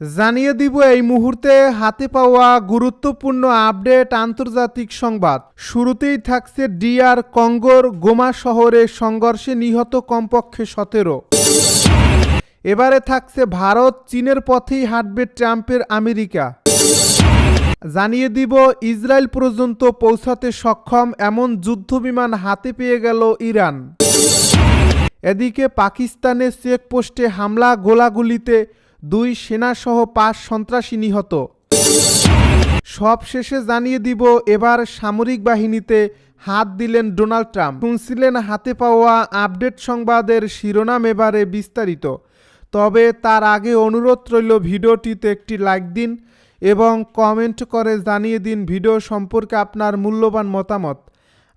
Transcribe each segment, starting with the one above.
জানিয়ে দিব এই মুহূর্তে হাতে পাওয়া গুরুত্বপূর্ণ আপডেট আন্তর্জাতিক সংবাদ। শুরুতেই থাকছে ডিআর কঙ্গোর গোমা শহরে সংঘর্ষে নিহত কমপক্ষে সতেরো। এবারে থাকছে ভারত, চীনের পথেই হাঁটবে ট্রাম্পের আমেরিকা। জানিয়ে দিব ইসরায়েল পর্যন্ত পৌঁছাতে সক্ষম এমন যুদ্ধবিমান হাতে পেয়ে গেল ইরান। এদিকে পাকিস্তানের চেকপোস্টে হামলা, গোলাগুলিতে দুই সেনাসহ পাঁচ সন্ত্রাসী নিহত। সব শেষে জানিয়ে দিব, এবার সামরিক বাহিনীতে হাত দিলেন ডোনাল্ড ট্রাম্প। শুনছিলেন হাতে পাওয়া আপডেট সংবাদের শিরোনাম এবারে বিস্তারিত। তবে তার আগে অনুরোধ রইল ভিডিওটিতে একটি লাইক দিন এবং কমেন্ট করে জানিয়ে দিন ভিডিও সম্পর্কে আপনার মূল্যবান মতামত।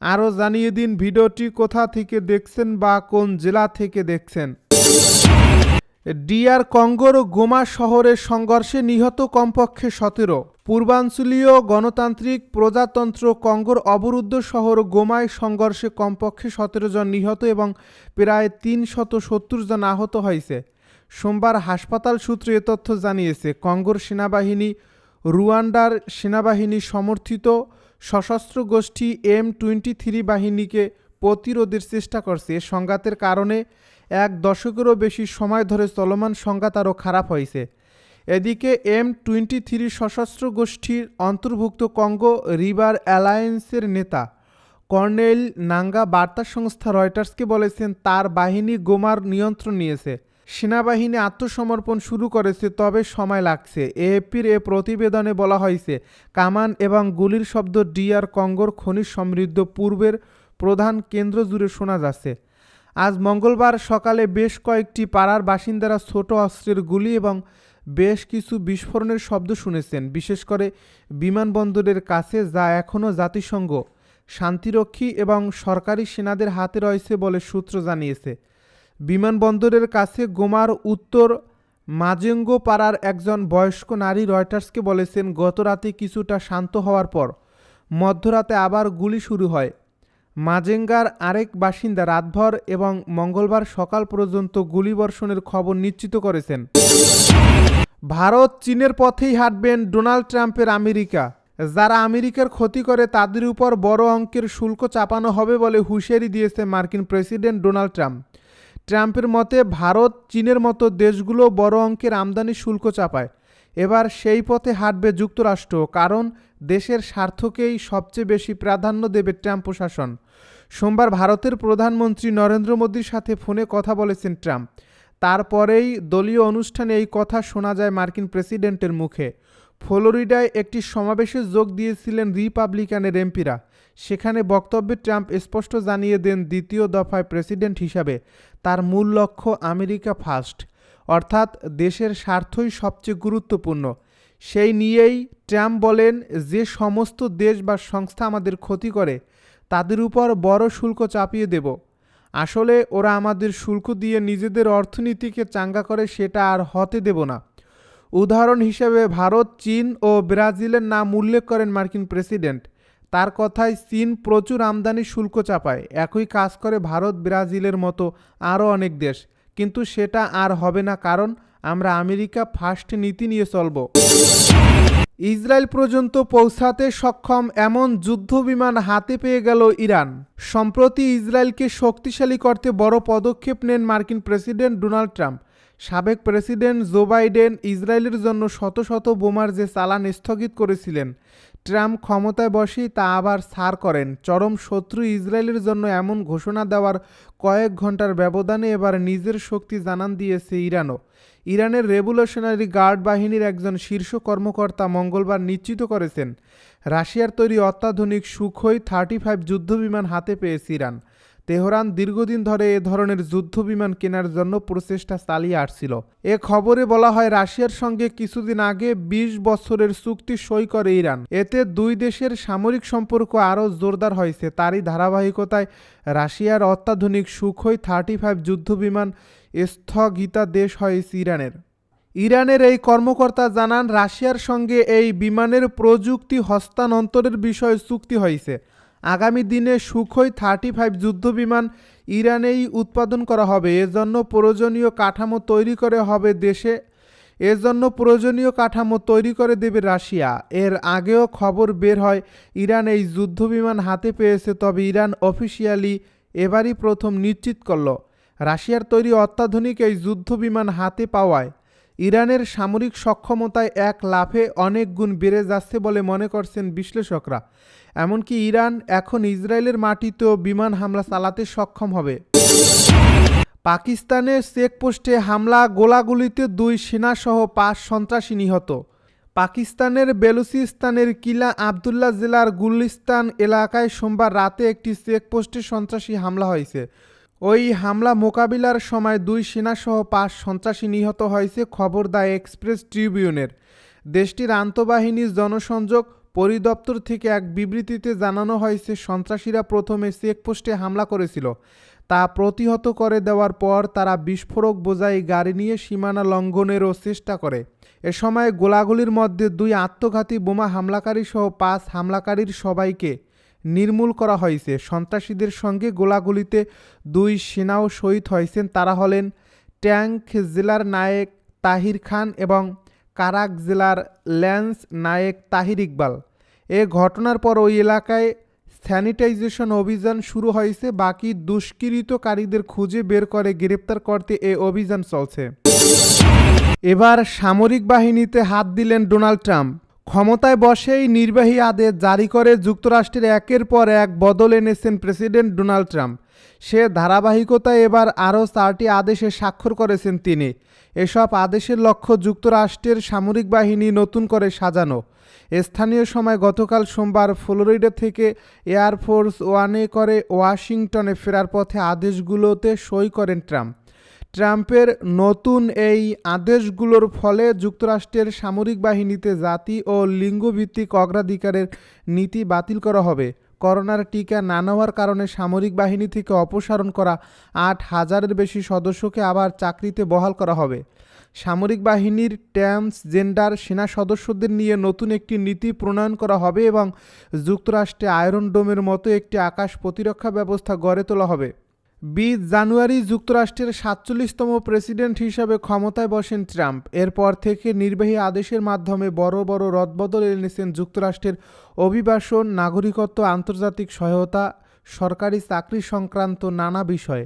আরও জানিয়ে দিন ভিডিওটি কোথা থেকে দেখছেন বা কোন জেলা থেকে দেখছেন। ডিআর কঙ্গোর গোমা শহরের সংঘর্ষে নিহত কমপক্ষে সতেরো। পূর্বাঞ্চলীয় গণতান্ত্রিক প্রজাতন্ত্র কঙ্গোর অবরুদ্ধ শহর গোমায় সংঘর্ষে কমপক্ষে সতেরো জন নিহত এবং প্রায় তিন শত সত্তর জন আহত হয়েছে। সোমবার হাসপাতাল সূত্রে এ তথ্য জানিয়েছে, কঙ্গোর সেনাবাহিনী রুয়ান্ডার সেনাবাহিনী সমর্থিত সশস্ত্র গোষ্ঠী এম টোয়েন্টি থ্রি বাহিনীকে প্রতিরোধের চেষ্টা করছে। সংঘাতের কারণে এক দশকেরও বেশি সময় ধরে চলমান সংঘাত আরও খারাপ হয়েছে। এদিকে এম টোয়েন্টি থ্রি সশস্ত্র গোষ্ঠীর অন্তর্ভুক্ত কঙ্গো রিভার অ্যালায়েন্সের নেতা কর্নেল নাঙ্গা বার্তা সংস্থা রয়টার্সকে বলেছেন, তার বাহিনী গোমার নিয়ন্ত্রণ নিয়েছে। সেনাবাহিনী আত্মসমর্পণ শুরু করেছে, তবে সময় লাগছে। এএপির এ প্রতিবেদনে বলা হয়েছে, কামান এবং গুলির শব্দ ডিআর কঙ্গোর খনিজ সমৃদ্ধ পূর্বের প্রধান কেন্দ্র জুড়ে শোনা যাচ্ছে। আজ মঙ্গলবার সকালে বেশ কয়েকটি পাড়ার বাসিন্দারা ছোট অস্ত্রের গুলি এবং বেশ কিছু বিস্ফোরণের শব্দ শুনেছেন। বিশেষ করে বিমানবন্দরের কাছে যা এখনও জাতিসংঘ, শান্তিরক্ষী এবং সরকারি সেনাদের হাতে রয়েছে বলে সূত্র জানিয়েছে। বিমানবন্দরের কাছে গোমার উত্তর মাজেঙ্গো পাড়ার একজন বয়স্ক নারী রয়টার্সকে বলেছেন গত রাতে কিছুটা শান্ত হওয়ার পর মধ্যরাতে আবার গুলি শুরু হয়। মাজেঙ্গার আরেক বাসিন্দা রাতভর এবং মঙ্গলবার সকাল পর্যন্ত গুলিবর্ষণের খবর নিশ্চিত করেছেন। ভারত চীনের পথেই হাঁটবেন ডোনাল্ড ট্রাম্পের আমেরিকা। যারা আমেরিকার ক্ষতি করে তাদের উপর বড় অঙ্কের শুল্ক চাপানো হবে বলে হুঁশিয়ারি দিয়েছে মার্কিন প্রেসিডেন্ট ডোনাল্ড ট্রাম্প। ট্রাম্পের মতে, ভারত চীনের মতো দেশগুলো বড় অঙ্কের আমদানি শুল্ক চাপায়। এবার সেই পথে হাঁটবে যুক্তরাষ্ট্র, কারণ দেশের স্বার্থকেই সবচেয়ে বেশি প্রাধান্য দেবে ট্রাম্প প্রশাসন। সোমবার ভারতের প্রধানমন্ত্রী নরেন্দ্র মোদীর সাথে ফোনে কথা বলেছেন ট্রাম্প। তারপরেই দলীয় অনুষ্ঠানে এই কথা শোনা যায় মার্কিন প্রেসিডেন্টের মুখে। ফ্লোরিডায় একটি সমাবেশে যোগ দিয়েছিলেন রিপাবলিকানের এমপিরা। সেখানে বক্তব্যে ট্রাম্প স্পষ্ট জানিয়ে দেন দ্বিতীয় দফায় প্রেসিডেন্ট হিসাবে। তার মূল লক্ষ্য আমেরিকা ফার্স্ট। অর্থাৎ দেশের স্বার্থই সবচেয়ে গুরুত্বপূর্ণ। সেই নিয়েই ট্রাম্প বলেন যে সমস্ত দেশ বা সংস্থা আমাদের ক্ষতি করে, তাদের উপর বড় শুল্ক চাপিয়ে দেব। আসলে ওরা আমাদের শুল্ক দিয়ে নিজেদের অর্থনীতিকে চাঙ্গা করে সেটা আর হতে দেব না। উদাহরণ হিসেবে ভারত, চীন ও ব্রাজিলের নাম উল্লেখ করেন মার্কিন প্রেসিডেন্ট। তার কথায় চীন প্রচুর আমদানি শুল্ক চাপায়। একই কাজ করে ভারত, ব্রাজিলের মতো আরও অনেক দেশ। কিন্তু সেটা আর হবে না কারণ আমরা আমেরিকা ফার্স্ট নীতি নিয়ে চলব। ইসরায়েল পর্যন্ত পৌঁছাতে সক্ষম এমন যুদ্ধবিমান হাতে পেয়ে গেল ইরান। সম্প্রতি ইসরায়েলকে শক্তিশালী করতে বড় পদক্ষেপ নেন মার্কিন প্রেসিডেন্ট ডোনাল্ড ট্রাম্প। সাবেক প্রেসিডেন্ট জো বাইডেন ইসরায়েলের জন্য শত শত বোমার যে চালান স্থগিত করেছিলেন, ট্রাম্প ক্ষমতায় বসেই তা আবার সার করেন। চরম শত্রু ইসরায়েলের জন্য এমন ঘোষণা দেওয়ার কয়েক ঘণ্টার ব্যবধানে এবার নিজের শক্তি জানান দিয়েছে ইরানও। ইরানের রেভলিউশনারি গার্ড বাহিনীর একজন শীর্ষ কর্মকর্তা মঙ্গলবার নিশ্চিত করেছেন, রাশিয়ার তৈরি অত্যাধুনিক সুখই থার্টি ফাইভ যুদ্ধবিমান হাতে পেয়েছে ইরান। তেহরান দীর্ঘদিন ধরে এ ধরনের যুদ্ধবিমান কেনার জন্য প্রচেষ্টা চালিয়ে আসছিল। এ খবরে বলা হয়, রাশিয়ার সঙ্গে কিছুদিন আগে ২০ বছরের চুক্তি সই করে ইরান। এতে দুই দেশের সামরিক সম্পর্ক আরও জোরদার হয়েছে। তারই ধারাবাহিকতায় রাশিয়ার অত্যাধুনিক সুখই থার্টি ফাইভ যুদ্ধবিমান স্থগিতাদেশ হয়েছে ইরানের। ইরানের এই কর্মকর্তা জানান, রাশিয়ার সঙ্গে এই বিমানের প্রযুক্তি হস্তান্তরের বিষয়ে চুক্তি হয়েছে। আগামী দিনে সুখই থার্টি ফাইভ যুদ্ধবিমান ইরানেই উৎপাদন করা হবে। এজন্য প্রয়োজনীয় কাঠামো তৈরি করে হবে দেশে। এজন্য প্রয়োজনীয় কাঠামো তৈরি করে দেবে রাশিয়া। এর আগেও খবর বের হয়, ইরান এই যুদ্ধবিমান হাতে পেয়েছে, তবে ইরান অফিসিয়ালি এবারই প্রথম নিশ্চিত করল। রাশিয়ার তৈরি অত্যাধুনিক এই যুদ্ধবিমান হাতে পাওয়ায় ইরানের সামরিক সক্ষমতায় এক লাফে অনেক গুণ বেড়ে যাচ্ছে বলে মনে করছেন বিশ্লেষকরা। এমনকি ইরান এখন ইসরায়েলের মাটিতেও বিমান হামলা চালাতে সক্ষম হবে। পাকিস্তানের চেকপোস্টে হামলা, গোলাগুলিতে দুই সেনাসহ পাঁচ সন্ত্রাসী নিহত। পাকিস্তানের বেলুচিস্তানের কিলা আবদুল্লাহ জেলার গুলিস্তান এলাকায় সোমবার রাতে একটি চেকপোস্টে সন্ত্রাসী হামলা হয়েছে। ওই হামলা মোকাবিলার সময় দুই সেনাসহ পাঁচ সন্ত্রাসী নিহত হয়েছে, খবর দ্য এক্সপ্রেস ট্রিবিউনের। দেশটির আন্তঃবাহিনীর জনসংযোগ পরিদপ্তর থেকে এক বিবৃতিতে জানানো হয়েছে, সন্ত্রাসীরা প্রথমে চেকপোস্টে হামলা করেছিল। তা প্রতিহত করে দেওয়ার পর তারা বিস্ফোরক বোঝাই গাড়ি নিয়ে সীমানা লঙ্ঘনেরও চেষ্টা করে। এ সময় গোলাগুলির মধ্যে দুই আত্মঘাতী বোমা হামলাকারী সহ পাঁচ হামলাকারীর সবাইকে নির্মূল করা হয়েছে। সন্ত্রাসীদের সঙ্গে গোলাগুলিতে দুই সেনাও শহীদ হয়েছেন। তারা হলেন ট্যাঙ্ক জেলার নায়েক তাহির খান এবং কারাক জেলার ল্যান্স নায়েক তাহির ইকবাল। এ ঘটনার পর ওই এলাকায় স্যানিটাইজেশন অভিযান শুরু হয়েছে। বাকি দুষ্কৃতকারীদের খুঁজে বের করে গ্রেপ্তার করতে এ অভিযান চলছে। এবার সামরিক বাহিনীতে হাত দিলেন ডোনাল্ড ট্রাম্প। ক্ষমতায় বসেই নির্বাহী আদেশ জারি করে যুক্তরাষ্ট্রের একের পর এক বদল এনেছেন প্রেসিডেন্ট ডোনাল্ড ট্রাম্প। সে ধারাবাহিকতায় এবার আরও চারটি আদেশে স্বাক্ষর করেছেন তিনি। এসব আদেশের লক্ষ্য যুক্তরাষ্ট্রের সামরিক বাহিনী নতুন করে সাজানো। স্থানীয় সময় গতকাল সোমবার ফ্লোরিডা থেকে এয়ারফোর্স ওয়ানে করে ওয়াশিংটনে ফেরার পথে আদেশগুলোতে সই করেন ট্রাম্প। ট্রাম্পের নতুন এই আদেশগুলোর ফলে যুক্তরাষ্ট্রের সামরিক বাহিনীতে জাতি ও লিঙ্গভিত্তিক অগ্রাধিকারের নীতি বাতিল করা হবে। করোনার টিকা না নেওয়ার কারণে সামরিক বাহিনী থেকে অপসারণ করা আট হাজারের বেশি সদস্যকে আবার চাকরিতে বহাল করা হবে। সামরিক বাহিনীর ট্রান্সজেন্ডার সেনা সদস্যদের নিয়ে নতুন একটি নীতি প্রণয়ন করা হবে এবং যুক্তরাষ্ট্রে আয়রন ডোমের মতো একটি আকাশ প্রতিরক্ষা ব্যবস্থা গড়ে তোলা হবে। বিশ জানুয়ারি যুক্তরাষ্ট্রের সাতচল্লিশতম প্রেসিডেন্ট হিসাবে ক্ষমতায় বসেন ট্রাম্প। এরপর থেকে নির্বাহী আদেশের মাধ্যমে বড় বড় রদবদল এনেছেন যুক্তরাষ্ট্রের অভিবাসন, নাগরিকত্ব, আন্তর্জাতিক সহায়তা, সরকারি চাকরি সংক্রান্ত নানা বিষয়ে।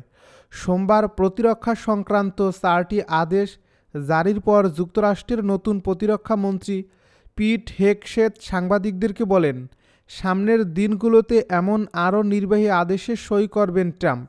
সোমবার প্রতিরক্ষা সংক্রান্ত চারটি আদেশ জারির পর যুক্তরাষ্ট্রের নতুন প্রতিরক্ষা মন্ত্রী পিট হেকশেথ সাংবাদিকদেরকে বলেন, সামনের দিনগুলোতে এমন আরও নির্বাহী আদেশে সই করবেন ট্রাম্প।